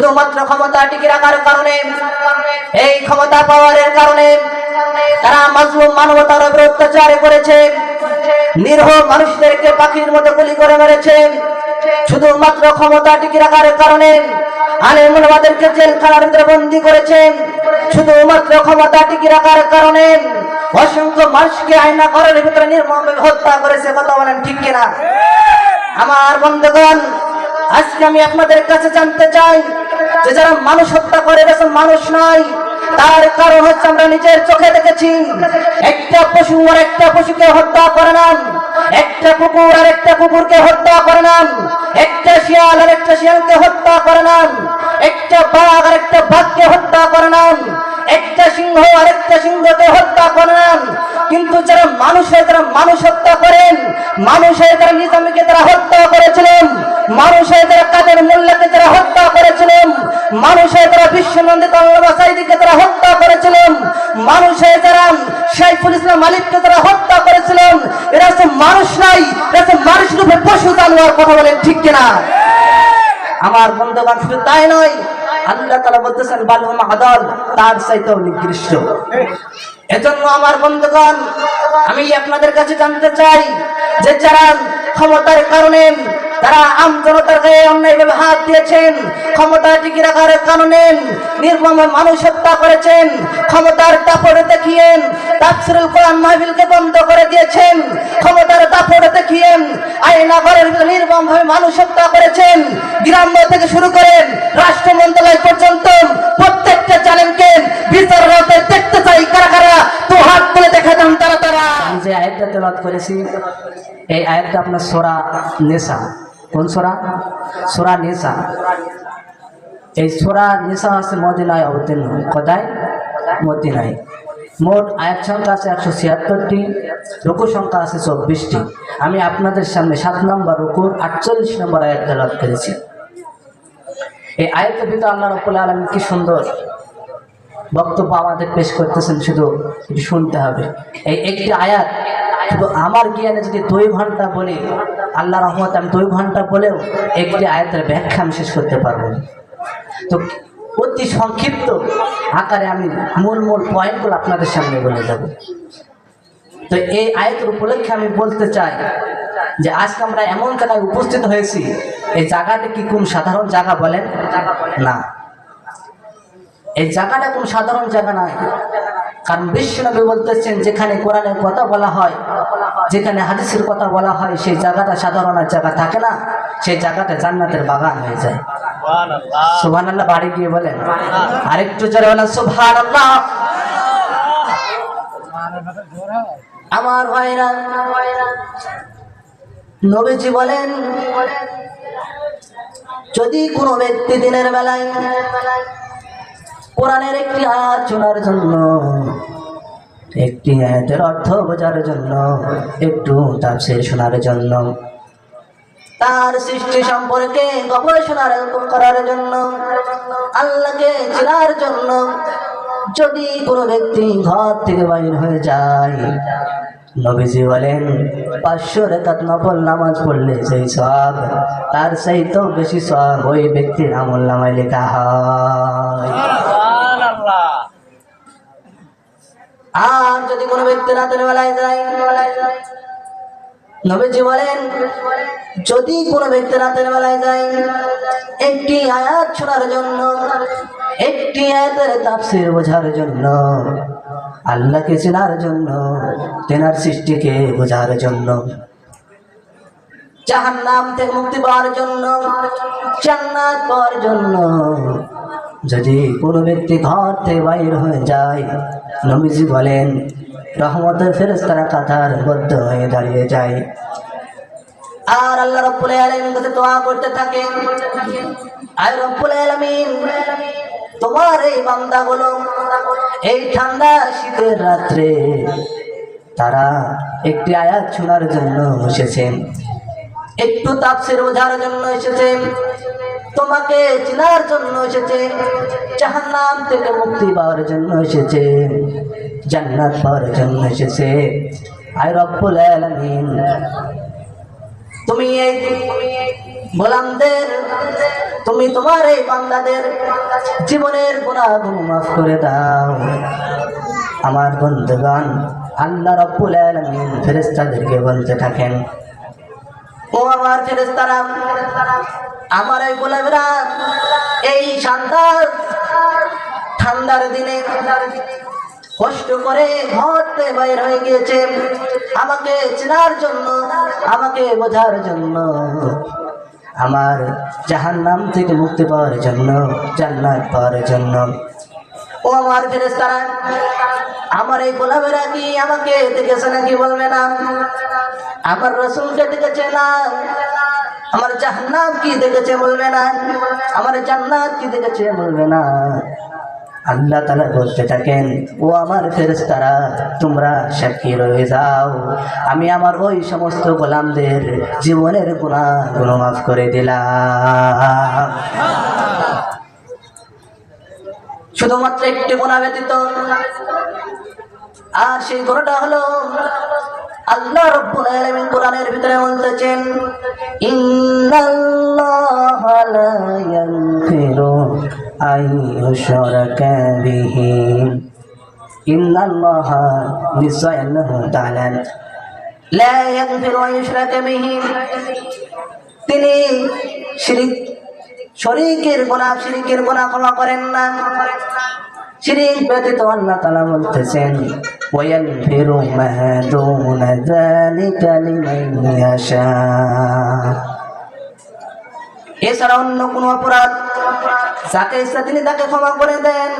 শুধুমাত্র ক্ষমতা টিকে রাখার কারণে, এই ক্ষমতা পাওয়ারের কারণে তারা মাজলুম মানবতার উপর অত্যাচার করেছে। নিরহ মানুষদেরকে পাখির মতো গুলি করে মেরেছে। শুধুমাত্র ক্ষমতা টিকে রাখার কারণে আলেমুলবাদেরকে জেলখানার ভিতরে বন্দি করেছেন শুধুমাত্র ক্ষমতা টিকে রাখার কারণে অসংখ্য মানুষকে আয়না ঘরের ভিতরে নির্মমভাবে হত্যা করেছে, কথা বলেন ঠিক কিনা? আমার বন্ধুগণ, আজকে আমি আপনাদের কাছে জানতে চাই যে যারা মানুষ হত্যা করে গেছে মানুষ নয় তার কারণ হচ্ছে আমরা নিজের চোখে দেখেছি। একটা পশু আর একটা পশুকে হত্যা করে না একটা কুকুর আর একটা কুকুরকে হত্যা করে না একটা শিয়াল আর একটা শিয়ালকে হত্যা করে না একটা বাঘ আর একটা বাঘকে হত্যা করে না একটা সিংহ আর একটা সিংহকে হত্যা করে না কিন্তু যারা মানুষের যারা মানুষ হত্যা করেন মানুষের যারা নিজামীকে তারা হত্যা করেছিলেন মানুষের যারা কাদের মোল্লাকে যারা হত্যা করেছিলেন মানুষের যারা বিশ্বনন্দিত আল্লামা সাইদিকে তারা হত্যা করেছিলেন মানুষের যারা শাইফুল ইসলাম মালিককে তারা হত্যা করেছিলেন, এরা হচ্ছে মানুষ নাই, এরা হচ্ছে মানুষ রূপে পশু জানোয়ার, কথা বলেন ঠিক কিনা? আমার বন্ধুগণ, শুধু তাই নয়, আল্লাহ তালা বলতেছেন বালুম আদল, তার চাইতেও নিকৃষ্ট। এজন্য আমার বন্ধুগণ, আমি আপনাদের কাছে জানতে চাই যে যারা ক্ষমতার কারণে তারা আম জনতার গায়ে অন্যায়ভাবে হাত দিয়েছেন ক্ষমতা টিকে রাখার কারণে নির্মম মানুষ হত্যা করেছেন, ক্ষমতার দাপড়ে দেখিয়েন তাফসিরুল কোরআন মাহফিলকে বন্ধ করে দিয়েছেন, ক্ষমতার দাপড়ে দেখিয়েন ভিতরে নির্মম ভাবে মানুষ হত্যা করেছেন। গ্রাম্য থেকে শুরু করেন রাষ্ট্র মন্ত্রণালয় পর্যন্ত প্রত্যেকটা চ্যানেলকে বিচার দেখতে চাই, কারা কারা তো হাত তুলে দেখা দেন তারা তারা। যে আয়াতটা তেলাওয়াত করেছি, এই আয়াতটা আপনার সোরা নেশা। কোন সোরা? সোরা নেশা এই সোরা নেশা আছে মদিনায় অবতীর্ণ, কোথায়? মদিনায়। মোট আয়াত সংখ্যা আছে একশো ছিয়াত্তরটি, রুকু সংখ্যা আছে চব্বিশটি। আমি আপনাদের সামনে সাত নম্বর রুকুর আটচল্লিশ নম্বর আয়াত তেলাওয়াত করেছি। এই আয়াতের ভিতরে আল্লাহ রকুল আলম কি সুন্দর বক্তব্য আমাদের পেশ করতেছেন, শুধু শুনতে হবে। এই একটি আয়াত শুধু আমার জ্ঞানে যদি দুই ঘণ্টা বলি আল্লাহ রহমত আমি দুই ঘণ্টা বলেও একটি আয়াতের ব্যাখ্যা আমি শেষ করতে পারব। তো অতি সংক্ষিপ্ত আকারে আমি মূল মূল পয়েন্টগুলো আপনাদের সামনে বলে যাব তো এই আয়াতের উপলক্ষে আমি বলতে চাই যে আজকে আমরা এমন জায়গায় উপস্থিত হয়েছি, এই জায়গাটা কি কোন সাধারণ জায়গা বলেন? না। এই জায়গাটা কোন সাধারণ জায়গা নয়। কারণ বিশ্বনবী বলতেছেন, যেখানে কোরআনের কথা বলা হয় যেখানে হাদিসের কথা বলা হয় সেই জায়গাটা সাধারণ জায়গা থাকে না। সেই জায়গাটা জান্নাতের বাগান হয়ে যায়। সুবহান আল্লাহ বাড়ি গিয়ে বলেন। আরেকটু জোরে বলেন সুবহান আল্লাহ আমার ভাইরা নবীজি বলেন যদি কোনো ব্যক্তি দিনের বেলায় কোরআনের একটি আয়াত শোনার জন্য একটি আয়াতের অর্থ বোঝার জন্য, একটু তাফসীর শোনার জন্য। তার সৃষ্টি সম্পর্কে গবেষণার করার জন্য, আল্লাহকে চেনার জন্য যদি কোনো ব্যক্তি ঘর থেকে বাইর হয়ে যায়, নবীজি বলেন, পাঁচশো রেখাত নফল নামাজ পড়লে সেই সব তার সেই তো বেশি সব ওই ব্যক্তির আমল নামায় লেখা হয়। আর যদি কোনো ব্যক্তি রাতের বেলায় যায়, নবীজি বলেন, যদি কোনো ব্যক্তি রাতের বেলায় যায়, একটি আয়াত ছোড়ার জন্য, একটি আয়াতের তাফসির বোঝার জন্য, আল্লাহকে চেনার জন্য, তেনার সৃষ্টিকে বোঝার জন্য, জাহান্নাম থেকে মুক্তি পাওয়ার জন্য, জান্নাত পাওয়ার জন্য যদি কোনো ব্যক্তি ঘর থেকে বাইর হয়ে যায়, নবীজি বলেন, রহমতের ফেরেস্তারা কাতার বদ্ধ হয়ে দাঁড়িয়ে যায়। আর আল্লাহ রব্বুল আলামিন কাছে দোয়া করতে থাকে আর রব্বুল আলামিন, তোমার এই বান্দাগুলো এই ঠান্ডা শীতের রাত্রে তারা একটি আয়াত শোনার জন্য এসেছেন। একটু তাপসের বোঝার জন্য এসেছে তোমাকে চেনার জন্য এসেছে, জাহান্নাম থেকে মুক্তি পাওয়ার জন্য এসেছে, জান্নাত পাওয়ার জন্য এসেছে। আয় রব্বুল আলামিন, তুমি এই গোলামদের, তুমি তোমার এই বান্দাদের জীবনের গুণাগুণ মাফ করে দাও। আমার বন্ধুগণ, আল্লাহ রব্বুল আলামিন ফেরেশতাদেরকে বলতে থাকেন, ও আমার ফেরেশতারা আমার এই গোলামেরা, এই শান্তার ঠান্ডার দিনে কষ্ট করে ঘরতে বাইর হয়ে গিয়েছে। আমাকে চেনার জন্য, আমাকে বোঝার জন্য, আমার জাহান নাম থেকে মুক্তি পাওয়ার জন্য, জান্নাত পাওয়ার জন্য। ও আমার ফেরেস্তারা আমার এই গোলামেরা কি আমাকে দেখেছে নাকি বলবে না? আমার রসুলকে দেখেছে না? জাহান্নাম কি দেখেছে বলবে না? আমার জান্নাত কি দেখেছে বলবে না? আল্লাহ তালা বলতে থাকেন, ও আমার ফেরেস্তারা তোমরা সাক্ষী রয়ে যাও। আমি আমার ওই সমস্ত গোলামদের জীবনের গুণা গুণ মাফ করে দিলাম। শুধুমাত্র একটি গোনা ব্যতীত আর সেই গোনাটা হলো আল্লাহ রব্বুল আলামিন কোরআনের ভিতরে বলতেছেন তিনি শিরিক গোনা শিরিকের গোনা ক্ষমা করেন না। শিরিক ব্যতীত আল্লাহ তাআলা বলতেছেন ওয়ায়াগফিরু মা দুনা যালিকা লিমান ইয়াশা এছাড়া অন্য কোনো অপরাধ যাকে ইচ্ছা তিনি তাকে ক্ষমা করে দেন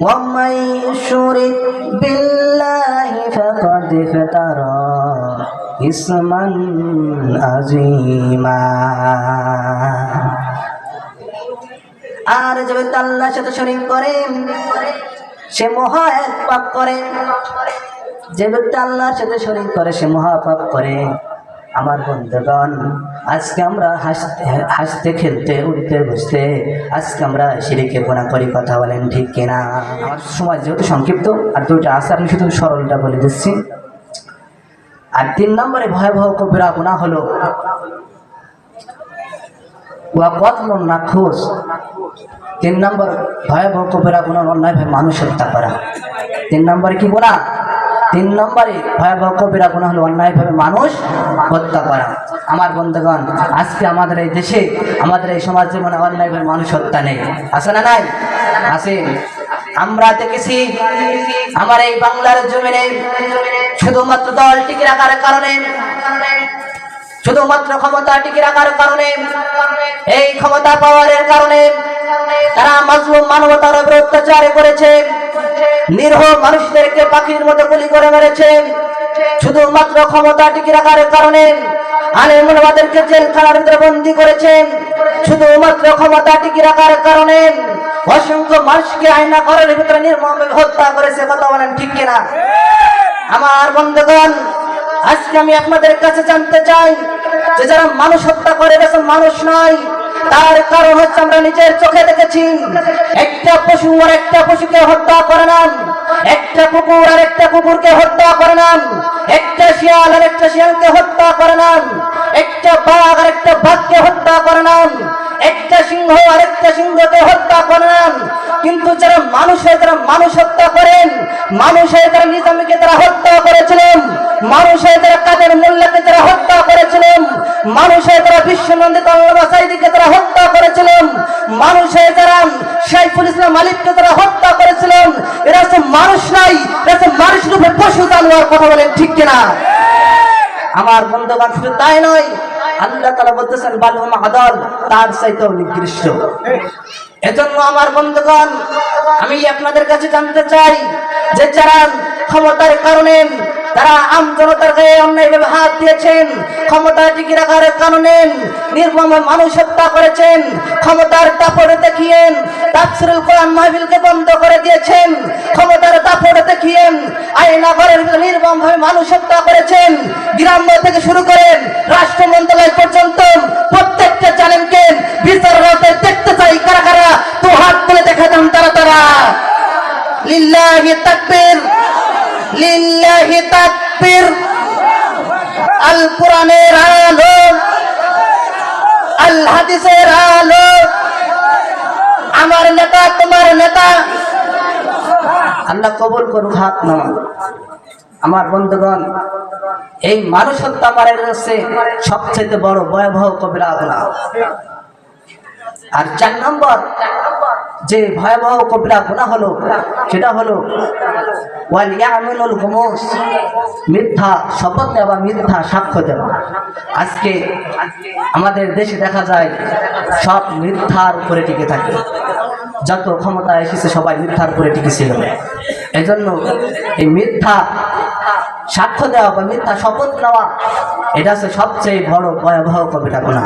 ومن يشرك بالله فقد افترى إثما عظيما আর যে ব্যক্তি আল্লাহর সাথে শরীক করে, সে মহা এক পাপ করে। যে ব্যক্তি আল্লাহর সাথে শরীক করে, সে মহা পাপ করে। আমার বন্ধুগণ, আজকে আমরা হাসতে হাসতে, খেলতে উঠতে বসতে, আজকে আমরা সিঁড়িকে গোনা করি কথা বলেন ঠিক কিনা? আমার সময় যেহেতু সংক্ষিপ্ত, আর দুইটা আছে, আমি শুধু সরলটা বলে দিচ্ছি। আর তিন নম্বরে ভয়াবহ কবিরা গুণা হলো। ওয়া কতলন নাখোশ তিন নম্বর, ভয়াবহ কবিরা গুণা অন্যায়ভাবে মানুষ হত্যা করা তিন নম্বরে কি গুণা তিন নম্বরে, ভয়াবহ কবিরা গুণা হলো অন্যায়ভাবে মানুষ হত্যা করা আমার বন্ধুগণ, আজকে আমাদের এই দেশে, আমাদের এই সমাজ জীবনে অন্যায়ভাবে মানুষ হত্যা নেই। আছে না নাই? আছে। আমরা দেখেছি, আমার এই বাংলার জমিনে শুধুমাত্র দল টিকে রাখার কারণে শুধুমাত্র ক্ষমতা টিকে রাখার কারণে, এই ক্ষমতা পাওয়ারের কারণে তারা মাজলুম মানবতার উপর অত্যাচার করেছে, নিরহ মানুষদেরকে পাখির মতো গুলি করে মেরেছে। শুধুমাত্র ক্ষমতা টিকে রাখার কারণে আলেমুলবাদেরকে জেলখানার ভিতরে বন্দি করেছেন শুধুমাত্র ক্ষমতা টিকে রাখার কারণে অসংখ্য মানুষকে আয়না ঘরের ভিতরে নির্মমভাবে হত্যা করেছে, কথা বলেন ঠিক কিনা? আমার বন্ধুগণ আজকে আমি আপনাদের কাছে জানতে চাই যে যারা মানুষ হত্যা করে গেছে, মানুষ নয়। তার কারণ হচ্ছে আমরা নিজের চোখে দেখেছি। একটা পশু আর একটা পশুকে হত্যা করে নাম একটা কুকুর আর একটা কুকুরকে হত্যা করে নাম একটা শিয়াল আর একটা শিয়ালকে হত্যা করে নাম একটা বাঘ আর একটা বাঘকে কিন্তু যারা মানুষের যারা মানুষ হত্যা করেন, মানুষের যারা নিজামীকে তারা হত্যা করেছিলেন, মানুষের যারা কাদের মোল্লাকে যারা হত্যা করেছিলেন, মানুষের যারা বিশ্বনন্দিত সাইদিকে তারা হত্যা করেছিলেন, মানুষের যারা সাইফুল ইসলাম মালিককে তারা হত্যা করেছিলেন। এরা হচ্ছে মানুষ নাই, এরা হচ্ছে মানুষ রূপে পশু জানোয়ার, কথা বলেন ঠিক কিনা? আমার বন্ধুগণ, শুধু তাই নয়, আল্লাহ তালা বলতেছেন বালুম আদল, তার চাইতেও নিকৃষ্ট। এজন্য আমার বন্ধুগণ, আমি আপনাদের কাছে জানতে চাই যে যারা ক্ষমতার কারণে তারা আম জনতার গায়ে অন্যায়ভাবে হাত দিয়েছেন ক্ষমতা টিকে রাখার কারণে নির্মম মানুষ হত্যা করেছেন, ক্ষমতার দাপড়ে দেখিয়েন তাফসিরুল কোরআন মাহফিলকে বন্ধ করে দিয়েছেন, ক্ষমতার দাপড়ে দেখিয়েন ভিতরে নির্মম ভাবে মানুষ হত্যা করেছেন, গ্রাম্য থেকে শুরু করেন রাষ্ট্র মন্ত্রণালয় পর্যন্ত প্রত্যেকটা চ্যানেলকে বিচার আওতায় দেখতে চাই কারা কারা তো হাত তুলে দেখাতাম তারা তারা লিল্লাহি তাকবীর লিল্লাহি তাকবীর। আল কোরআনের আলো আল হাদিসের আলো। আমার নেতা, তোমার নেতা। আল্লাহ কবুল করুক হাত নামা। আমার বন্ধুগণ, এই মানুষ হত্যা করার হচ্ছে সবচেয়ে বড় ভয়াবহ কবিরা গুনাহ আর চার নম্বর যে ভয়াবহ কবিরা গুণা হলো, সেটা হলো মিথ্যা, শপথ দেওয়া মিথ্যা সাক্ষ্য দেওয়া। আজকে আমাদের দেশে দেখা যায়, সব মিথ্যার উপরে টিকে থাকে। যত ক্ষমতা এসেছে, সবাই মিথ্যার উপরে টিকে ছিল এজন্য এই মিথ্যা সাক্ষ্য দেওয়া বা মিথ্যা শপথ নেওয়া, এটা হচ্ছে সবচেয়ে বড় ভয়াবহ কবিতা গুণা